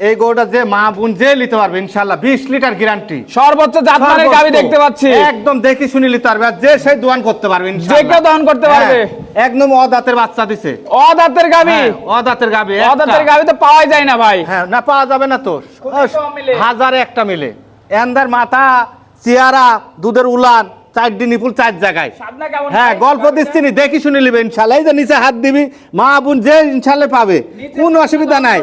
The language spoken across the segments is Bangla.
এই গরুটা যে মা বোন যে নিতে পারবে ইনশাল্লাহ বিশ লিটার গ্যারান্টি সর্বোচ্চ জাতমানের গাবি দেখতে পাচ্ছি। একদম দেখি শুনি নিতে পারবে আর যে সেই দোয়ান করতে পারবে যে কেউ দহন করতে পারবে। হ্যাঁ, একদম অদাতের বাচ্চা দিছে। অদাতের গাবি। হ্যাঁ, অদাতের গাবি অদাতের গাবি তো পাওয়াই যায় না ভাই। হ্যাঁ না পাওয়া যাবে না তো। হাজারে একটা মিলে। এন্দার মাথা চেয়ারা দুধের উলান চারটি নিপুল চার জায়গায়। হ্যাঁ গল্প দিচ্ছি নি, দেখি শুনে নিবে ইনশাল্লাহ। এই যে নিচে হাত দিবি মা বোন যে ইনশাল্লাহ পাবে। কোন অসুবিধা নাই?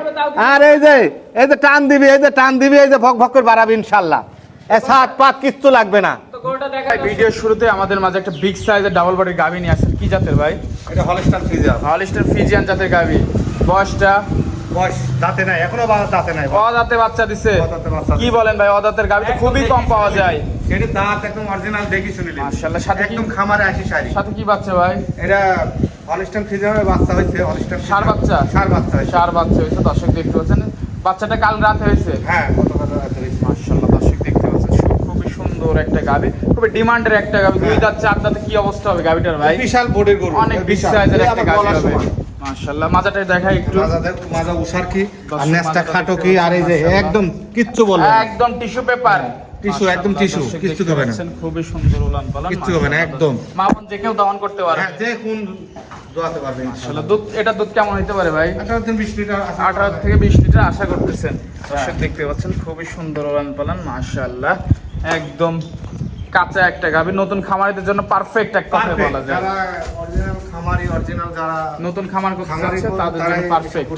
আর এই যে এই যে টান দিবি এই যে টান দিবি এই যে ভক ভক করে বাড়াবি ইনশাল্লাহ। এ সাত পাত কিচ্ছু লাগবে না। তো ভিডিও শুরুতে আমাদের মাঝে একটা বিগ সাইজের ডাবল বডির গাবি নিয়ে আসেন কি জাতের ভাই? এটা হলস্টার ফ্রিজার হলিস্টার ফিজিয়ান জাতের গাবি বয়সটা? বয়স দাঁতে নাই এখনও দাঁতে নাই। অদাতে বাচ্চা দিছে। কি বলেন ভাই অদাতের গাবি তো খুবই কম পাওয়া যায়। সেটা দাঁত একদম অরিজিনাল দেখি শুনিলি মাশাআল্লাহ, সাথে একদম খামারে আসি শাড়ি। সাথে কি বাচ্চা ভাই? এটা হলিস্টান ফ্রিজারের বাচ্চা হয়েছে হলিস্টান ষাঁড় বাচ্চা? সার বাচ্চা হয়েছে। বাচ্চা হয়েছে দর্শক দেখতে পাচ্ছেন। বাচ্চাটা কাল রাতে হয়েছে। হ্যাঁ গতকাল রাতে হয়েছে। মাশাআল্লাহ দর্শক দেখতে পাচ্ছেন। খুবই সুন্দর একটা গাবি। খুবই ডিমান্ডের একটা গাবি। দুই দাঁত চার দাঁতে কি অবস্থা হবে গাবিটার ভাই? বিশাল বোর্ডের গরু। অনেক বিগ বিশাল। সাইজের একটা গাবি হবে। মাশাআল্লাহ মাজাটাই দেখাই একটু। মাজা দেখ, মাজা উষার কি আর দর্শক খাটো কি আর এই যে একদম কিচ্ছু বলবে না। একদম টিস্যু পেপার। Tissue, একদম tissue, কিচ্ছু হবে না। খুবই সুন্দর উলান পালান কিচ্ছু হবে না, একদম। মা বোন যে কেউ দহন করতে পারে হ্যাঁ যে কোন দোয়াতে পারবে আসলে দুধ এটা দুধ কেমন হতে পারে ভাই? আঠারো থেকে বিশ লিটার আছে। আঠারো থেকে বিশ লিটার আশা করতেছেন। দর্শক দেখতে পাচ্ছেন খুবই সুন্দর উলান পালান মাশাআল্লাহ। একদম কাঁচা একটা গাভী নতুন খামারিদের জন্য পারফেক্ট এক কথা বলা যায়। যারা অরিজিনাল খামারি অরিজিনাল যারা নতুন খামার করতে চাচ্ছে তাদের জন্য পারফেক্ট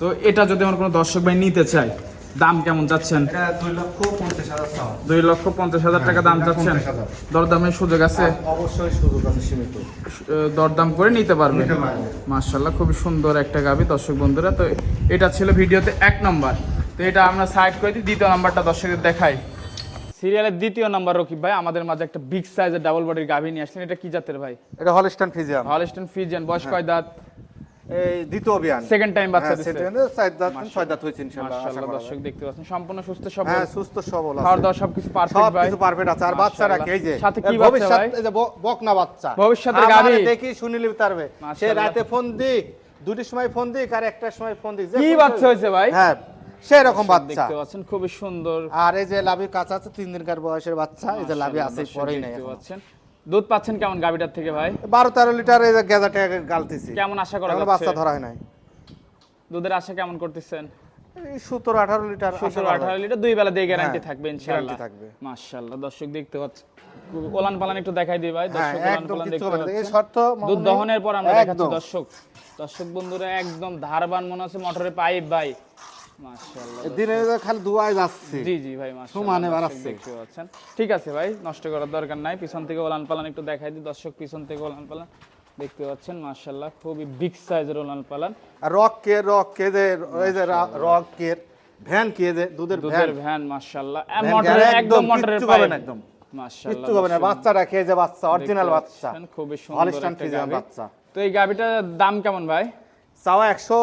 তো এটা যদি আমার কোনো দর্শক ভাই নিতে চায় দাম কেমন চাচ্ছেন? এটা দুই লক্ষ পঞ্চাশ হাজার টাকা। দাম হ্যাঁ, চাচ্ছেন? 50,000 দরদামের সুযোগ আছে? অবশ্যই সুযোগ আছে সীমিত। দরদাম করে নিতে পারবে নিতে পারবে। মার্শাল্লাহ খুবই সুন্দর একটা গাবি দর্শক বন্ধুরা। তো এটা ছিল ভিডিওতে এক নম্বর। তো এটা আমরা সাইড করে দিই দ্বিতীয় নাম্বারটা দর্শকদের দেখাই। সিরিয়ালের দ্বিতীয় নাম্বার রকিব ভাই আমাদের মাঝে একটা বিগ সাইজের ডাবল বডির গাভি নিয়ে আসলেন। এটা কি জাতের ভাই? এটা হলস্টান ফিজিয়াম হলস্টন ফিজিয়ান বয়স হ্যাঁ। কয় দাঁত? এই দ্বিতীয় অভিযান। সেকেন্ড টাইম বাচ্চা হ্যাঁ, দিচ্ছে সেকেন্ডে চার দাঁত ছয় দাঁত হয়েছে ইনশাআল্লাহ আশা দর্শক দেখতে পাচ্ছেন। সম্পূর্ণ সুস্থ সবল। হ্যাঁ সুস্থ সবল আছে। খাওয়ার দাওয়া সবকিছু পারফেক্ট সব ভাই। কিছু পারফেক্ট আছে। আর বাচ্চারা মাশাআল্লাহ। এই যে সাথে কি বাচ্চা ভাই? এই যে বকনা বাচ্চা। ভবিষ্যতের আমারে গাভী। দেখি শুনি লিতে পারবে সে রাতে ফোন দিক দুটির সময় ফোন দিক আর একটার সময় ফোন দিক। কি বাচ্চা হয়েছে ভাই? হ্যাঁ। সেই রকম বাচ্চা। দেখতে পাচ্ছেন খুবই সুন্দর। আর এই যে লাভি কাঁচা আছে তিন দিনকার বয়সের বাচ্চা এই যে লাভি আছে পরেই নাই দেখতে পাচ্ছেন। দুধ পাচ্ছেন কেমন গাবিটার থেকে ভাই? বারো তেরো লিটার এই যে গেজাটে গালতেছি। কেমন আশা করা এখনও বাচ্চা যাচ্ছে? ধরা হয় নাই। দুধের আশা কেমন করতেছেন? সতেরো আঠারো লিটার সতেরো আঠারো। লিটার দুই বেলা দিয়ে গ্যারান্টি থাকবে ইনশাআল্লাহ। থাকবে। মাশাআল্লাহ দর্শক দেখতে পাচ্ছেন। ওলান পালান একটু দেখাই দিই ভাই হ্যাঁ দর্শক ওলান পালান দেখতে পাচ্ছেন। দুধ দহনের পর আমরা দেখাচ্ছি। দর্শক। দর্শক বন্ধুরা একদম ধারবান মনে হচ্ছে মোটরের পাইপ ভাই। মাশাআল্লাহ খালি দুয়াই যাচ্ছে। জি জি ভাই সমানে বাড়াচ্ছে। ঠিক আছে ভাই নষ্ট করার দরকার নাই। পিছন থেকে ওলান পালান একটু দেখাই দিই। দর্শক পিছন থেকে ওলান পালান দেখতে পাচ্ছেন মাশাআল্লাহ খুবই বিগ সাইজের ওলান পালান আর রক কে রক কে যে ওই যে রক কে ভ্যান কে যে দুধের ভ্যান। দুধের ভ্যান মোটরের গ্যারা একদম মোটরের কিচ্ছু পাইপ হবে না একদম। মাশাআল্লাহ হবে না। বাচ্চাটা খেয়ে যে বাচ্চা অরিজিনাল বাচ্চা। খুবই সুন্দর একটা বাচ্চা। তো এই গাবিটার দাম কেমন ভাই? চাওয়া একশো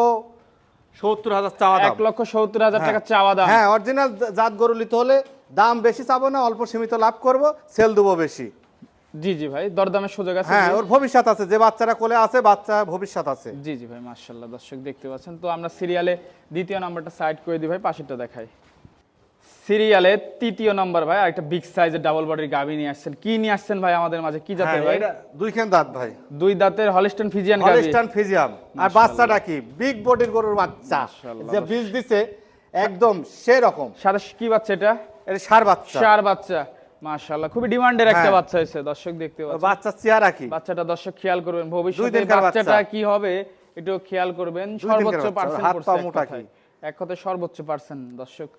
সত্তর হাজার চাওয়া দাম। এক লক্ষ সত্তর হাজার টাকা চাওয়া দাম। হ্যাঁ অরিজিনাল জাত গরু নিতে হলে দাম বেশি চাবো না অল্প সীমিত লাভ করব সেল দেবো বেশি। জি জি ভাই দরদামের সুযোগ আছে। হ্যাঁ ওর ভবিষ্যৎ আছে যে বাচ্চারা কোলে আছে বাচ্চা ভবিষ্যৎ আছে। জি জি ভাই মার্শাল্লাহ দর্শক দেখতে পাচ্ছেন। তো আমরা সিরিয়ালে দ্বিতীয় নাম্বারটা সাইড করে দিই ভাই পাশেরটা দেখাই। সিরিয়ালে তৃতীয় নাম্বার ভাই একটা বিগ সাইজের ডাবল বডির গাবি নিয়ে আসছেন। কি নিয়ে আসছেন ভাই আমাদের মাঝে? কি জাতের হ্যাঁ, ভাই? এটা দুই খেন দাঁত ভাই। দুই দাঁতের হলিস্টন ফিজিয়ান গাবি হলিস্টান ফিজিয়াম আর বাচ্চাটা কি? বিগ বডির গরুর বাচ্চা। যে বীজ দিছে একদম সেই রকম সাথে কি বাচ্চা এটা? এটা সার বাচ্চা। চার বাচ্চা। মাশাআল্লাহ খুবই ডিমান্ডের একটা হ্যাঁ। বাচ্চা হয়েছে দর্শক দেখতে পাচ্ছেন। বাচ্চা চেয়ারা কি? বাচ্চাটা দর্শক খেয়াল করবেন ভবিষ্যতে বাচ্চাটা কি হবে একটু খেয়াল করবেন। সর্বোচ্চ বাচ্চা, পার্সেন্ট হাত পা মোটা কি? এক কথায় সর্বোচ্চ পার্সেন্ট দর্শক।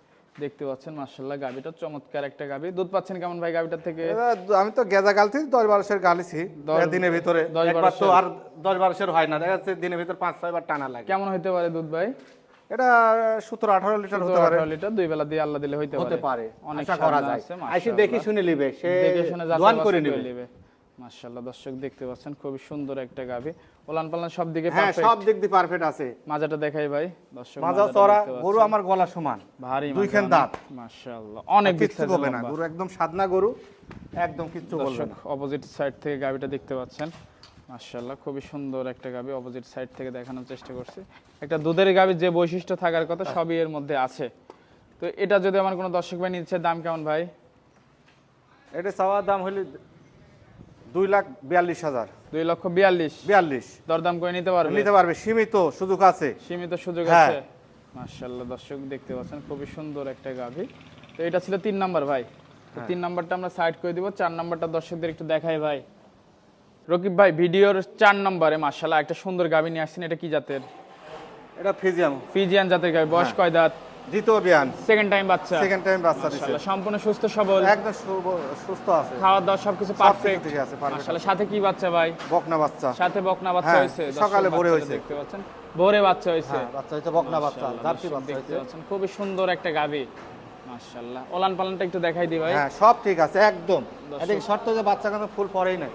দেখতে পাচ্ছেন মার্শাল্লাহ গাবিটা চমৎকার একটা গাবি। দুধ পাচ্ছেন কেমন ভাই গাবিটার থেকে? আমি তো গেজা গালছি দশ বারোশের গালিছি দিনের ভিতরে। একবার তো আর দশ বারোশের হয় না দেখা যাচ্ছে দিনের ভিতরে পাঁচ ছয় বার টানা লাগে। কেমন হতে পারে দুধ ভাই? এটা সতেরো আঠারো লিটার হতে পারে। লিটার দুই বেলা দিয়ে আল্লাহ দিলে হইতে হতে পারে। অনেক করা যায়। আইসি দেখি শুনে নিবে সে দেখে শুনে করে নিবে। মাশাআল্লাহ দর্শক দেখতে পাচ্ছেন খুবই সুন্দর একটা গাবি। ওলান পালান সব দিকে হ্যাঁ সব দিক দিয়ে পারফেক্ট আছে। মাজাটা দেখাই ভাই দর্শক মাজা চড়া গরু আমার গলা সমান। ভারী দুইখান দাঁত। মাশাআল্লাহ অনেক বিস্তারিত হবে না। গরু একদম সাদনা গরু একদম কিচ্ছু বলবে দর্শক না অপোজিট সাইড থেকে গাবিটা দেখতে পাচ্ছেন। মাশাআল্লাহ খুবই সুন্দর একটা গাবি অপোজিট সাইড থেকে দেখানোর চেষ্টা করছি। একটা দুধের গাবি যে বৈশিষ্ট্য থাকার কথা সবই এর মধ্যে আছে। তো এটা যদি আমার কোনো দর্শক ভাই নিচ্ছে দাম কেমন ভাই? এটা চাওয়ার দাম হইলে দুই লাখ বিয়াল্লিশ হাজার। দুই লক্ষ বিয়াল্লিশ। বিয়াল্লিশ। দরদাম করে নিতে পারবে? নিতে পারবে সীমিত সুযোগ আছে। সীমিত সুযোগ হ্যাঁ। আছে? মাশাআল্লাহ দর্শক দেখতে পাচ্ছেন খুবই সুন্দর একটা গাভি। তো এটা ছিল তিন নাম্বার ভাই। তিন নাম্বারটা আমরা সাইড করে দিব চার নাম্বারটা দর্শকদের একটু দেখাই ভাই। রকিব ভাই ভিডিওর চার নম্বরে মাশাআল্লাহ একটা সুন্দর গাভি নিয়ে আসছেন এটা কি জাতের? এটা ফিজিয়াম। ফিজিয়ান জাতের গাভি বয়স কয় দাঁত? দ্বিতীয় বিয়ান সেকেন্ড টাইম বাচ্চা। সেকেন্ড টাইম বাচ্চা মাশাআল্লাহ সম্পূর্ণ সুস্থ সবল। একদম সুস্থ আছে। খাওয়া দাওয়া সবকিছু পারফেক্ট ঠিক আছে মাশাআল্লাহ সাথে কি বাচ্চা ভাই? বকনা বাচ্চা। সাথে বকনা বাচ্চা হ্যাঁ, সকালে ভোরে। দেখতে পাচ্ছেন। ভোরে বাচ্চা হয়েছে। হ্যাঁ বাচ্চা বকনা বাচ্চা জার্সি বাচ্চা খুবই সুন্দর একটা গাবি মাশাআল্লাহ ওলান পালানটা একটু দেখাই দি ভাই। হ্যাঁ সব ঠিক আছে একদম। এদিকে শর্ত যে বাচ্চা কিন্তু ফুল পরেই নাই।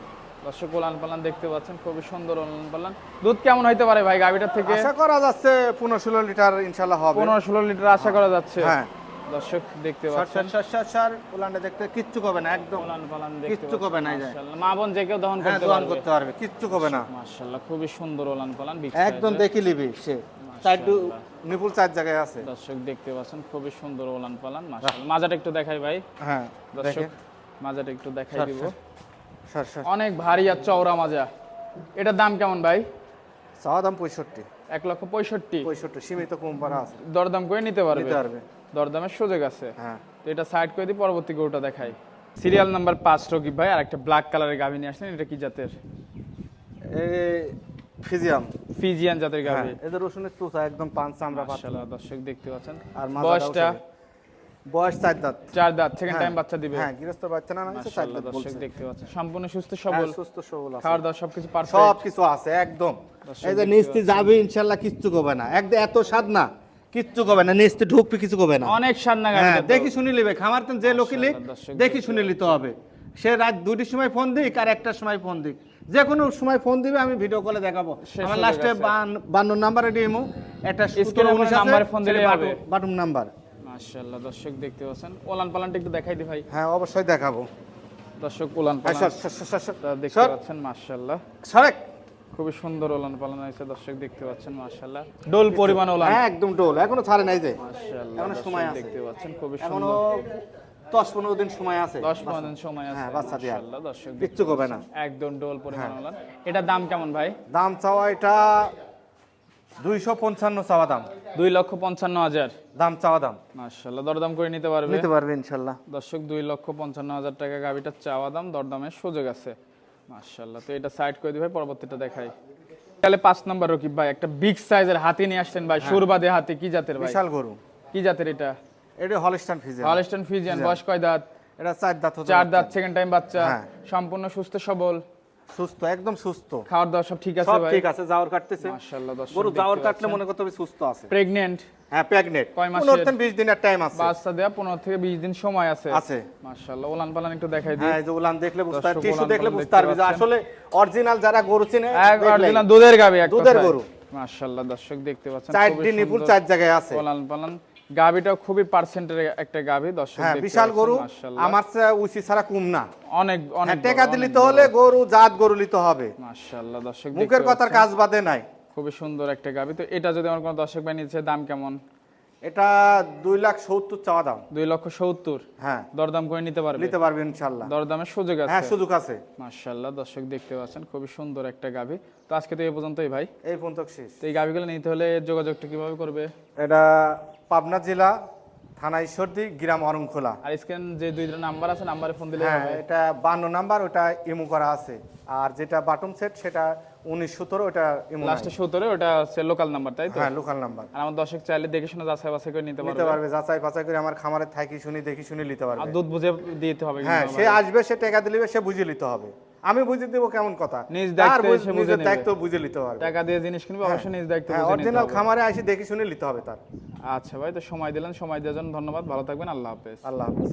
দর্শক ওলান পালান দেখতে পাচ্ছেন খুবই সুন্দর ওলান পালান। দুধ কেমন হইতে পারে ভাই গাভিটার থেকে? আশা করা যাচ্ছে পনেরো ষোলো লিটার ইনশাল্লাহ হবে। পনেরো ষোলো লিটার আশা করা যাচ্ছে। হ্যাঁ। দর্শক দেখতে পাচ্ছেন। সার সার সার উলানটা দেখতে কিচ্ছু কবে না একদম ওলান পালান দেখতে কিচ্ছু না। মাশাআল্লাহ। মা বোন যে কেউ দহন হ্যাঁ করতে পারবে। করতে পারবে কিচ্ছু কবে না। মাশাআল্লাহ খুবই সুন্দর ওলান পালান একদম। দেখি লিবি সে। চারটু নিপুল চার জায়গায় আছে। দর্শক দেখতে পাচ্ছেন খুবই সুন্দর ওলান পালান মাশাআল্লাহ। মাজাটা একটু দেখাই ভাই। হ্যাঁ দর্শক মাজাটা একটু দেখাই দিব। অনেক ভারী আর চওড়া মাজা। এটার দাম কেমন ভাই? চাওয়া দাম পঁয়ষট্টি। এক লক্ষ পঁয়ষট্টি। পঁয়ষট্টি সীমিত কম পারা আছে। দরদাম করে নিতে পারবে? দরদামের সুযোগ আছে। হ্যাঁ। তো এটা সাইড করে দিই পরবর্তী গরুটা দেখাই। সিরিয়াল নাম্বার পাঁচ রকিব ভাই আর একটা ব্ল্যাক কালারের গাভি নিয়ে আসলেন। এটা কি জাতের? এই ফিজিয়াম ফিজিয়ান জাতের হ্যাঁ গাভি এদের রসুনের চোষা একদম পাঁচ চামড়া মাশাআল্লাহ দর্শক দেখতে পাচ্ছেন। আর বয়সটা। বয়স চার দাঁত। চার দাঁত সেকেন্ড হ্যাঁ, টাইম বাচ্চা দিবে। হ্যাঁ গৃহস্থ বাচ্চা না না চার দাঁত বলছে। দেখতে পাচ্ছেন। সম্পূর্ণ সুস্থ হ্যাঁ, সবল সুস্থ সবল আছে। দাওয়া সবকিছু পারফেক্ট কিছু আছে একদম। এই যে নিস্তি যাবে ইনশাল্লাহ কিচ্ছু না। একদম এত স্বাদ না কিচ্ছু না নিস্তি ঢুকবি কিছু না। অনেক সান্না হ্যাঁ দেখি শুনি লিবে খামার তো যে লোকে লিখ দেখি শুনি লিতে হবে। সে রাত দুটির সময় ফোন দিক আর একটার সময় ফোন দিক। যে কোনো সময় ফোন দিবে আমি ভিডিও কলে দেখাবো। আমার লাস্টে। বান্ন নাম্বার ডিমো একটা নাম্বারে ফোন হবে। বাটুম নাম্বার মাশাআল্লাহ দর্শক দেখতে পাচ্ছেন। ওলান পালানটা একটু দেখাই দি ভাই। হ্যাঁ অবশ্যই দেখাবো। দর্শক ওলান হ্যাঁ, পালান। দেখতে পাচ্ছেন মাশাআল্লাহ। সরেক। খুবই সুন্দর ওলান পালান হয়েছে দর্শক দেখতে পাচ্ছেন মাশাআল্লাহ। ডোল পরিমাণ ওলান। হ্যাঁ একদম ডোল এখনও ছাড়ে নাই যে। মাশাআল্লাহ এখনও সময় আছে। দেখতে পাচ্ছেন খুবই সুন্দর। দশ পনেরো দিন সময় আছে। 10 পনেরো দিন সময় আছে হ্যাঁ, বাচ্চা। মাশাআল্লাহ দর্শক কিচ্ছু কবে না। একদম ডোল পরিমাণ হ্যাঁ। ওলান। এটা দাম কেমন ভাই? দাম চাওয়া এটা দুইশো পঞ্চান্ন চাওয়া দাম। দুই লক্ষ পঞ্চান্ন হাজার। দাম চাওয়া দাম। মাশাআল্লাহ দরদাম করে নিতে পারবে? নিতে পারবে ইনশাল্লাহ দর্শক দুই লক্ষ পঞ্চান্ন হাজার টাকা গাবিটার চাওয়া দাম দরদামের সুযোগ আছে। মাশাআল্লাহ তো এটা সাইড করে দিই ভাই পরবর্তীটা দেখাই। তাহলে পাঁচ নম্বর রকিব ভাই একটা বিগ সাইজের হাতি নিয়ে আসছেন ভাই সুরবাদে হাতি কি জাতের ভাই? বিশাল গরু। কি জাতের এটা? এটা হলস্টান ফিজে হলস্টন ফিজিয়ান বয়স কয় দাঁত? এটা চার দাঁত চার দাঁত সেকেন্ড টাইম বাচ্চা। হ্যাঁ। সম্পূর্ণ সুস্থ সবল। সুস্থ একদম সুস্থ। খাওয়ার দাওয়া সব ঠিক আছে সব ঠিক আছে যাওয়ার কাটতেছে। মাশাআল্লাহ দর্শক গরু যাওয়ার কাটলে মনে করতে হবে সুস্থ আছে। প্রেগনেন্ট হ্যাঁ প্রেগনেন্ট কয় মাসের? পনেরো থেকে বিশ দিনের টাইম আছে। বাচ্চা দেয়া পনেরো থেকে বিশ দিন সময় আছে। আছে। মাশাআল্লাহ ওলান পালান একটু দেখাই দিই। হ্যাঁ এই যে উলান দেখলে বুঝতে দর্শক টিস্যু দেখলে বুঝতে পারবে যে আসলে অরিজিনাল যারা গরু চিনে। অরিজিনাল দুধের গাবি এক দুধের গরু। মাশাআল্লাহ দর্শক দেখতে পাচ্ছেন চারটি নিপুল চার জায়গায় আছে। ওলান পালান গাবিটা খুবই পার্সেন্টের একটা গাবি দর্শক হ্যাঁ বিশাল গরু। আমার চেয়ে উচি ছাড়া কম না। অনেক অনেক টাকা টেকা বড়, দিলি তো হলে গরু জাত গরু লিতে হবে। মাশাআল্লাহ দর্শক মুখের কথার কাজ বাদে নাই। খুবই সুন্দর একটা গাবি তো এটা যদি আমার কোনো দর্শক ভাই নিচ্ছে দাম কেমন? এটা দুই লাখ সত্তর চাওয়া দাম। দুই লক্ষ সত্তর? হ্যাঁ। দরদাম করে নিতে পারবে? নিতে পারবে ইনশাল্লাহ। দরদামের সুযোগ হ্যাঁ সুযোগ আছে। মাশাআল্লাহ দর্শক দেখতে পাচ্ছেন খুবই সুন্দর একটা গাবি তো আজকে তো এই পর্যন্তই ভাই। এই পর্যন্ত শেষ। তো এই গাবিগুলো নিতে হলে যোগাযোগটা কীভাবে করবে? এটা পাবনা জেলা থানা ঈশ্বরদী গ্রাম অরংখোলা আর স্ক্রিন যে দুইটা নাম্বার আছে নাম্বারে ফোন দিলে হ্যাঁ এটা বান্ন নাম্বার ওটা ইমু করা আছে। আর যেটা বাটন সেট সেটা উনিশ সতেরো ওটা ইমু লাস্টে সত্তরে ওটা হচ্ছে লোকাল নাম্বার তাই তো? হ্যাঁ লোকাল নাম্বার আর আমার দর্শক চাইলে দেখে শুনে যাচাই বাছাই করে নিতে নিতে পারবে। পারবে যাচাই বাছাই করে আমার খামারে থাকি শুনি দেখি শুনি নিতে আর দুধ বুঝে দিতে হবে হ্যাঁ সে আসবে সে টাকা দিলে সে বুঝে নিতে হবে। আমি বুঝে দেবো কেমন কথা। নিজ দায়িত্বে বুঝ- নিজের দায়িত্ব নিতে পারবে টাকা দিয়ে জিনিস কিনবে অবশ্যই নিজ দায়িত্ব হ্যাঁ বুঝে অরিজিনাল খামারে আসি দেখি শুনে নিতে হবে তার। আচ্ছা ভাই তো সময় দিলেন সময় দেওয়ার জন্য ধন্যবাদ ভালো থাকবেন আল্লাহ হাফেজ। আল্লাহ হাফিজ।